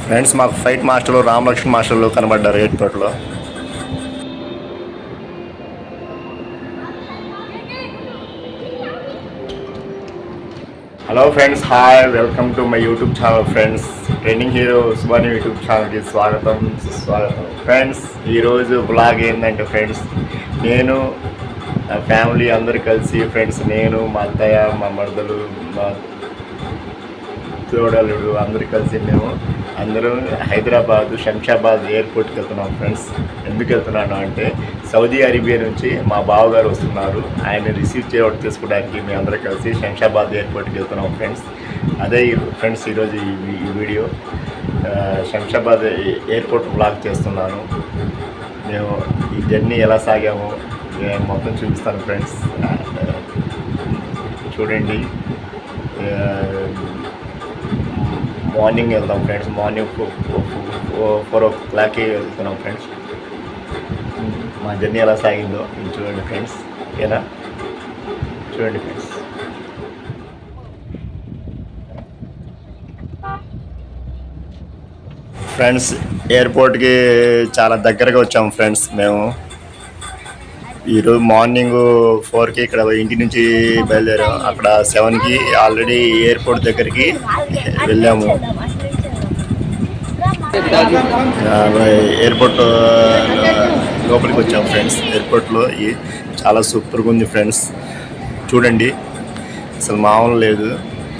Friends మాకు fight మాస్టర్లు రామలక్ష్మణ్ మాస్టర్లు కనబడ్డారు ఎయిర్పోర్ట్లో hello friends hi welcome to my YouTube channel friends trending hero Subani YouTube ఛానల్కి స్వాగతం. స్వాగతం. ఫ్రెండ్స్ ఈరోజు బ్లాగ్ ఏంటంటే ఫ్రెండ్స్ నేను నా ఫ్యామిలీ అందరు కలిసి ఫ్రెండ్స్ నేను మా అత్తయ్య మా మరదలు మా తోడలుడు అందరు కలిసి మేము అందరూ హైదరాబాద్ శంషాబాద్ ఎయిర్పోర్ట్కి వెళ్తున్నాం ఫ్రెండ్స్. ఎందుకు వెళ్తున్నాను అంటే సౌదీ అరేబియా నుంచి మా బావగారు వస్తున్నారు. ఆయన రిసీవ్ చేయడం తీసుకోవడానికి మేము అందరూ కలిసి శంషాబాద్ ఎయిర్పోర్ట్కి వెళ్తున్నాం ఫ్రెండ్స్. అదే ఈ- ఫ్రెండ్స్ ఈరోజు ఈ వీడియో. శంషాబాద్ ఎయిర్పోర్ట్ బ్లాగ్ చేస్తున్నాను. మేము ఈ జర్నీ ఎలా సాగామో మేము మొత్తం చూపిస్తాను ఫ్రెండ్స్. చూడండి. మార్నింగ్ వెళ్దాం ఫ్రెండ్స్. మార్నింగ్ ఫోర్ ఓ క్లాక్కి వెళ్తున్నాం ఫ్రెండ్స్. మా జర్నీ ఎలా సాగిందో చూడండి ఫ్రెండ్స్. ఏనా? చూడండి ఫ్రెండ్స్. ఫ్రెండ్స్ ఎయిర్పోర్ట్కి చాలా దగ్గరగా వచ్చాము ఫ్రెండ్స్ మేము. ఈరోజు మార్నింగ్ ఫోర్కి ఇక్కడ ఇంటి నుంచి బయలుదేరాం. అక్కడ సెవెన్కి ఆల్రెడీ ఎయిర్పోర్ట్ దగ్గరికి వెళ్ళాము. ఎయిర్పోర్ట్ లోపలికి వచ్చాము ఫ్రెండ్స్. ఎయిర్పోర్ట్లో ఈ చాలా సూపర్గా ఉంది ఫ్రెండ్స్. చూడండి అసలు మామూలు లేదు.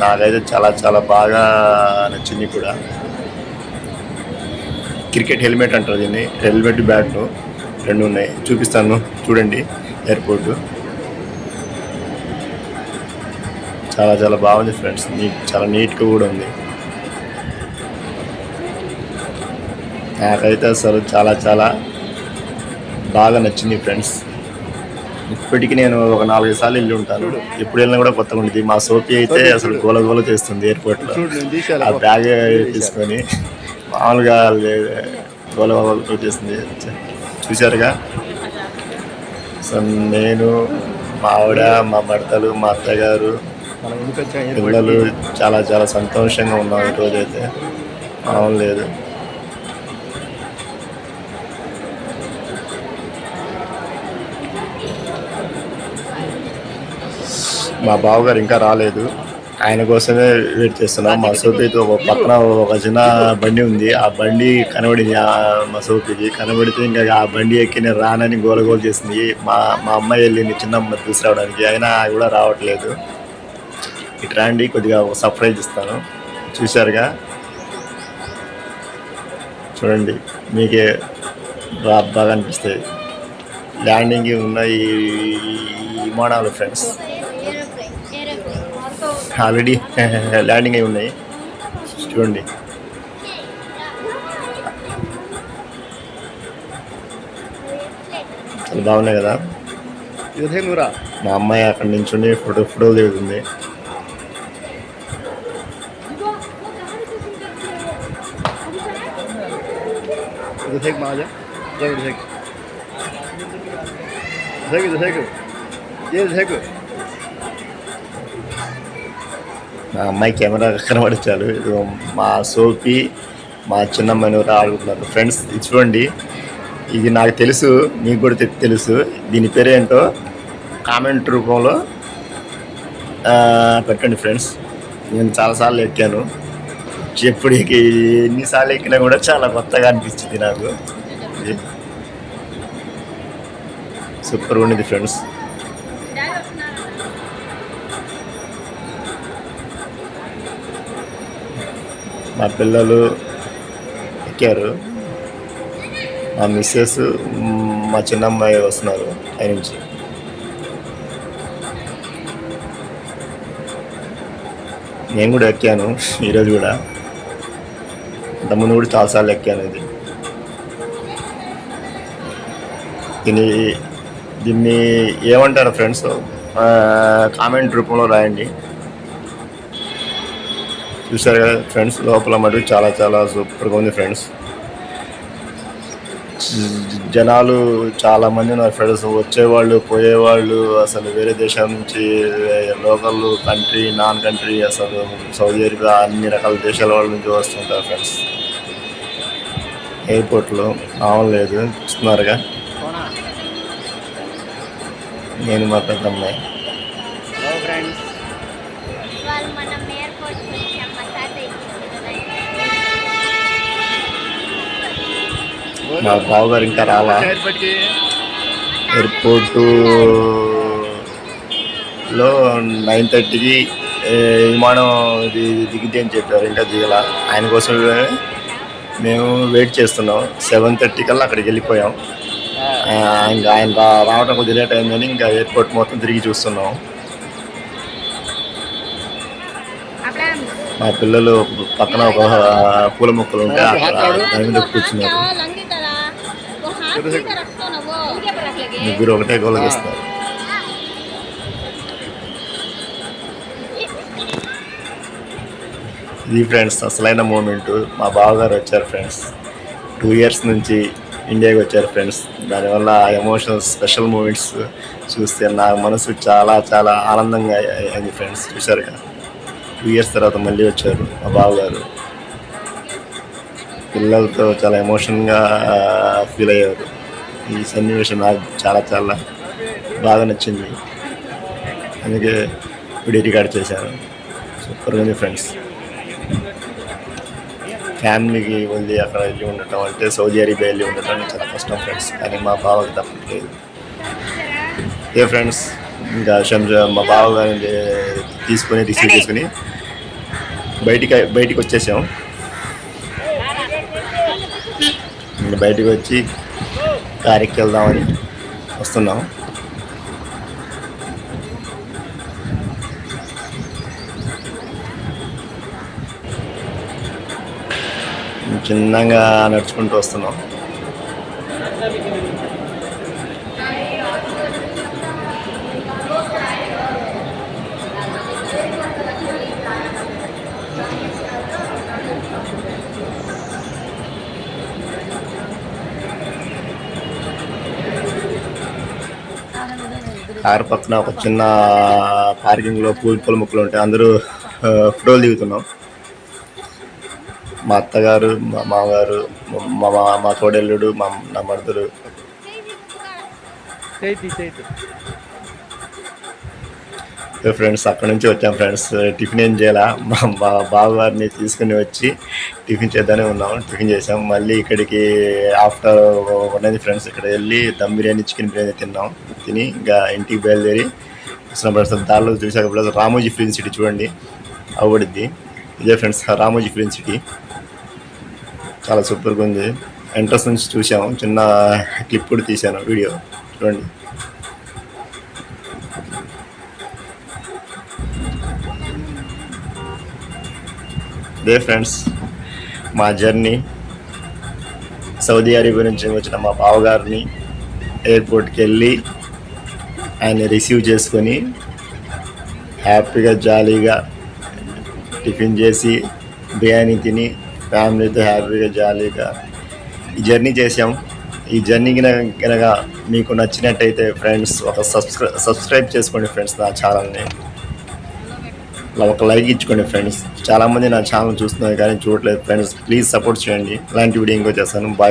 నాకైతే చాలా చాలా బాగా నచ్చింది కూడా. క్రికెట్ హెల్మెట్ అంటారు దీన్ని. హెల్మెట్ బ్యాట్ రెండు ఉన్నాయి. చూపిస్తాను. చూడండి. ఎయిర్పోర్ట్. చాలా చాలా బాగుంది ఫ్రెండ్స్. నీట్ చాలా నీట్గా కూడా ఉంది. నాకైతే అసలు చాలా చాలా బాగా నచ్చింది ఫ్రెండ్స్. ఇప్పటికీ నేను ఒక నాలుగైదు సార్లు వెళ్ళి ఉంటాను. ఎప్పుడు వెళ్ళినా కూడా కొత్తగా ఉంటుంది. మా సోపి అయితే అసలు గోల గోల చేస్తుంది ఎయిర్పోర్ట్లో. ఆ బ్యాగ్ తీసుకొని. మామూలుగా లే- గోల గోల చేస్తుంది చూశారుగా? సో నేను మా ఆవిడ మా భర్తలు మా అత్తగారు పిల్లలు చాలా చాలా సంతోషంగా ఉన్నాం ఈరోజు అయితే. మామూలు లేదు. మా బావగారు ఇంకా రాలేదు. ఆయన కోసమే వెయిట్ చేస్తున్నాం. మా సోపితో ఒక పక్కన ఒక చిన్న బండి ఉంది. ఆ బండి కనబడింది. మా సోపికి కనబడితే ఇంకా ఆ బండి ఎక్కి నేను రానని గోలగోలు చేసింది. మా మా అమ్మాయి వెళ్ళింది చిన్న అమ్మాయి తీసుకురావడానికి. అయినా కూడా రావట్లేదు. ఇటు రాండి కొద్దిగా ఒక సర్ప్రైజ్ ఇస్తాను. చూశారుగా? చూడండి. మీకే బాగా అనిపిస్తాయి. ల్యాండింగ్ ఉన్న ఈ విమానాలు ఫ్రెండ్స్ ఆల్రెడీ ల్యాండింగ్ అయి ఉన్నాయి. చూడండి. చాలా బాగున్నాయి కదా. మా అమ్మాయి అక్కడ నించుండి ఫోటో ఫోటోలు దిగుతుంది. ఇటు అమ్మాయి కెమెరా కనబడించారు ఇది మా సోపి మా చిన్నమ్మాయిని ఎవరు ఆడుకుంటున్నారు ఫ్రెండ్స్ ఇది చూడండి. ఇది నాకు తెలుసు మీకు కూడా తెలుసు. దీని పేరు ఏంటో కామెంట్ రూపంలో పెట్టండి ఫ్రెండ్స్ నేను చాలాసార్లు ఎక్కాను. ఎప్పుడు ఎన్నిసార్లు ఎక్కినా కూడా చాలా కొత్తగా అనిపించింది నాకు. సూపర్ ఉండేది ఫ్రెండ్స్ మా పిల్లలు ఎక్కారు. మా మిస్సెస్ మా చిన్నమ్మాయి వస్తున్నారు ఆయన నుంచి నేను కూడా ఎక్కాను ఈరోజు కూడా. ఇంతకుముందు కూడా చాలాసార్లు ఎక్కాను ఇది. దీన్ని దీన్ని ఏమంటారు ఫ్రెండ్స్? కామెంట్ రూపంలో రాయండి. చూసారు కదా ఫ్రెండ్స్ లోపల మటుకు చాలా చాలా సూపర్గా ఉంది ఫ్రెండ్స్. జనాలు చాలా మంది ఉన్నారు ఫ్రెండ్స్. వచ్చేవాళ్ళు పోయేవాళ్ళు అసలు వేరే దేశం నుంచి లోకల్ కంట్రీ నాన్ కంట్రీ అసలు సౌదీ అరేబియా అన్ని రకాల దేశాల వాళ్ళ నుంచి వస్తుంటారు ఫ్రెండ్స్. ఎయిర్పోర్ట్లో మామూలు లేదు చూస్తున్నారుగా. నేను మా పెద్దమ్మాయి మా బావగారు ఇంకా రాలా. ఎయిర్పోర్టులో ఎయిర్పోర్టు లో నైన్ థర్టీకి విమానం ఇది దిగింది అని చెప్పారు ఇంకా దిగల. ఆయన కోసం మేము వెయిట్ చేస్తున్నాం. సెవెన్ థర్టీ కల్లా అక్కడికి వెళ్ళిపోయాం. ఇంకా ఆయన రా- రావడం కొద్ది లేట్ అయిందని ఇంకా ఎయిర్పోర్ట్ మొత్తం తిరిగి చూస్తున్నాం. మా పిల్లలు పక్కన ఒక పూల మొక్కలు ఉంటే అక్కడ దాని మీద కూర్చున్నారు. ముగ్గురు ఒకటే గోలగిస్తారు ఇది ఫ్రెండ్స్ అసలైన మూమెంట్ మా బావగారు వచ్చారు ఫ్రెండ్స్ టూ ఇయర్స్ నుంచి ఇండియాకి వచ్చారు ఫ్రెండ్స్ దానివల్ల ఎమోషనల్ స్పెషల్ మూమెంట్స్ చూస్తే నా మనసు చాలా చాలా ఆనందంగా అయింది ఫ్రెండ్స్ చూశారుగా. టూ ఇయర్స్ తర్వాత మళ్ళీ వచ్చారు మా బావగారు. పిల్లలతో చాలా ఎమోషన్గా ఫీల్ అయ్యారు. ఈ సన్నివేశం నాకు చాలా చాలా బాగా నచ్చింది. అందుకే వీడియో రికార్డ్ చేశాను. సూపర్ ఉంది ఫ్రెండ్స్. ఫ్యామిలీకి వెళ్ళి అక్కడ వెళ్ళి ఉండటం అంటే సౌదీ అరేబియా వెళ్ళి ఉండటం చాలా కష్టం ఫ్రెండ్స్. కానీ మా బావకి తప్పట్లేదు. ఏ ఫ్రెండ్స్? ఇంకా శంజ మా బావ గారిని తీసుకొని రిసీవ్ చేసుకుని బయటికి బయటికి వచ్చేసాం. ఇంకా బయటికి వచ్చి కారికి వెళ్దామని వస్తున్నాం. చిన్నగా నడుచుకుంటూ వస్తున్నాం. కారు పక్కన ఒక చిన్న పార్కింగ్లో పూల పూల మొక్కలు ఉంటాయి. అందరూ ఫోటోలు దిగుతున్నాం. మా అత్తగారు మా మామగారు మా మా మా తోడెల్లుడు మా నా మరుదులు. ఫ్రెండ్స్ అక్కడ నుంచి వచ్చాం ఫ్రెండ్స్ టిఫిన్ ఏం చేయాలా? మా మా బావగారిని తీసుకుని వచ్చి టిఫిన్ చేద్దానే ఉన్నాం. టిఫిన్ చేసాం. మళ్ళీ ఇక్కడికి ఆఫ్టర్ ఉన్నది ఫ్రెండ్స్ ఇక్కడ వెళ్ళి దమ్ బిర్యానీ చికెన్ బిర్యానీ తిన్నాం. తిని ఇంకా ఇంటికి బయలుదేరి వస్తున్నాం ఫ్రెండ్స్ దారిలో చూసాక ప్లస్ రామోజీ ఫిలిం సిటీ చూడండి. అవబడిద్ది ఇదే ఫ్రెండ్స్ రామోజీ ఫిలిం సిటీ చాలా సూపర్గా ఉంది. ఎంట్రన్స్ నుంచి చూసాము చిన్న క్లిప్ కూడా తీశాను వీడియో చూడండి. అదే ఫ్రెండ్స్ మా జర్నీ సౌదీ అరేబియా నుంచి వచ్చిన మా బావగారిని ఎయిర్పోర్ట్కి వెళ్ళి ఆయన రిసీవ్ చేసుకొని హ్యాపీగా జాలీగా టిఫిన్ చేసి బిర్యానీ తిని ఫ్యామిలీతో హ్యాపీగా జాలీగా ఈ జర్నీ చేసాం ఈ జర్నీ కనుక మీకు నచ్చినట్టయితే ఫ్రెండ్స్ ఒక సబ్స్క్రై సబ్స్క్రైబ్ చేసుకోండి ఫ్రెండ్స్ నా ఛానల్ని ఒక లైక్ ఇచ్చుకోండి ఫ్రెండ్స్. చాలామంది నా ఛానల్ చూస్తున్నారు కానీ చూడలేదు ఫ్రెండ్స్ ప్లీజ్ సపోర్ట్ చేయండి. ఇలాంటి వీడియో ఇంకో చేస్తాను. బాయ్.